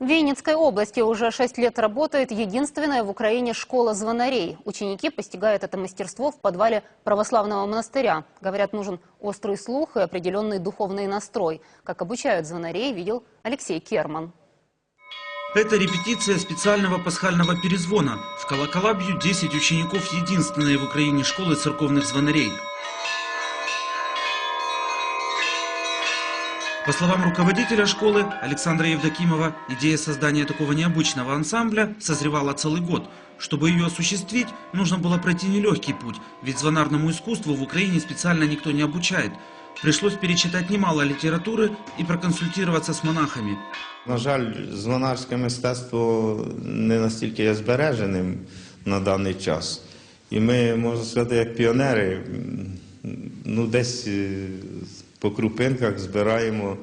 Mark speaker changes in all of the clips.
Speaker 1: В Винницкой области уже 6 лет работает единственная в Украине школа звонарей. Ученики постигают это мастерство в подвале православного монастыря. Говорят, нужен острый слух и определенный духовный настрой. Как обучают звонарей, видел Алексей Керман.
Speaker 2: Это репетиция специального пасхального перезвона. В колокола бьют 10 учеников единственной в Украине школы церковных звонарей. По словам руководителя школы Александра Евдокимова, идея создания такого необычного ансамбля созревала целый год. Чтобы ее осуществить, нужно было пройти нелегкий путь, ведь звонарному искусству в Украине специально никто не обучает. Пришлось перечитать немало літератури і проконсультуватися з монахами.
Speaker 3: На жаль, звонарське мистецтво не настільки є збереженим на даний час. І ми, можна сказати, як піонери, м, Ну, десь е, по крупинках збираємо.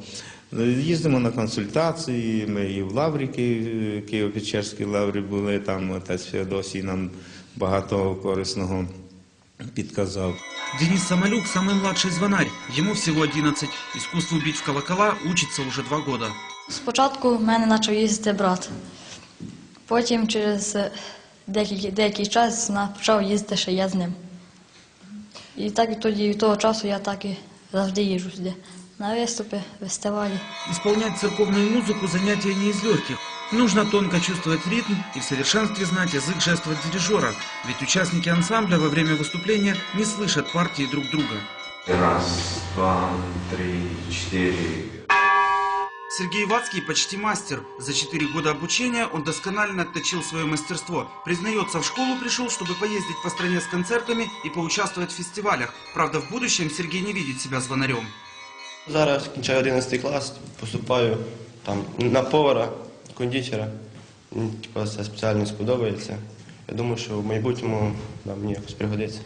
Speaker 3: Їздимо на консультації, ми і в Лаврі, Ки- Києво-Печерській лаврі були, там отець Феодосій нам багато корисного підказав.
Speaker 2: Денис Самолюк – самый младший звонарь. Ему всего 11. Искусству бить в колокола учится уже два года.
Speaker 4: Спочатку в мене почав їздити брат. Потім через е, деякий, деякий час почав їздити ще я з ним. І так відтоді від того часу я так і завжди їжджу сюди. На виступи, фестивалі.
Speaker 2: Исполнять церковную музыку – занятие не из легких. Нужно тонко чувствовать ритм и в совершенстве знать язык жестов дирижера. Ведь участники ансамбля во время выступления не слышат партии друг друга.
Speaker 5: Раз, два, три, четыре.
Speaker 2: Сергей Вацкий почти мастер. За 4 года обучения он досконально отточил свое мастерство. Признается, в школу пришел, чтобы поездить по стране с концертами и поучаствовать в фестивалях. Правда, в будущем Сергей не видит себя звонарем.
Speaker 6: Зараз кінчаю 11 клас, поступаю там на повара, кондитера. Мені типу, ця спеціальність подобається. Я думаю, що в майбутньому да, мені якось пригодиться.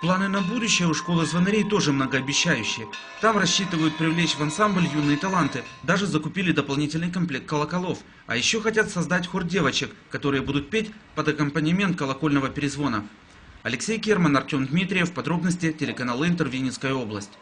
Speaker 2: Планы на будущее у школы звонарей тоже многообещающие. Там рассчитывают привлечь в ансамбль юные таланты. Даже закупили дополнительный комплект колоколов. А еще хотят создать хор девочек, которые будут петь под аккомпанемент колокольного перезвона. Алексей Керман, Артем Дмитриев. Подробности телеканал Интер, область.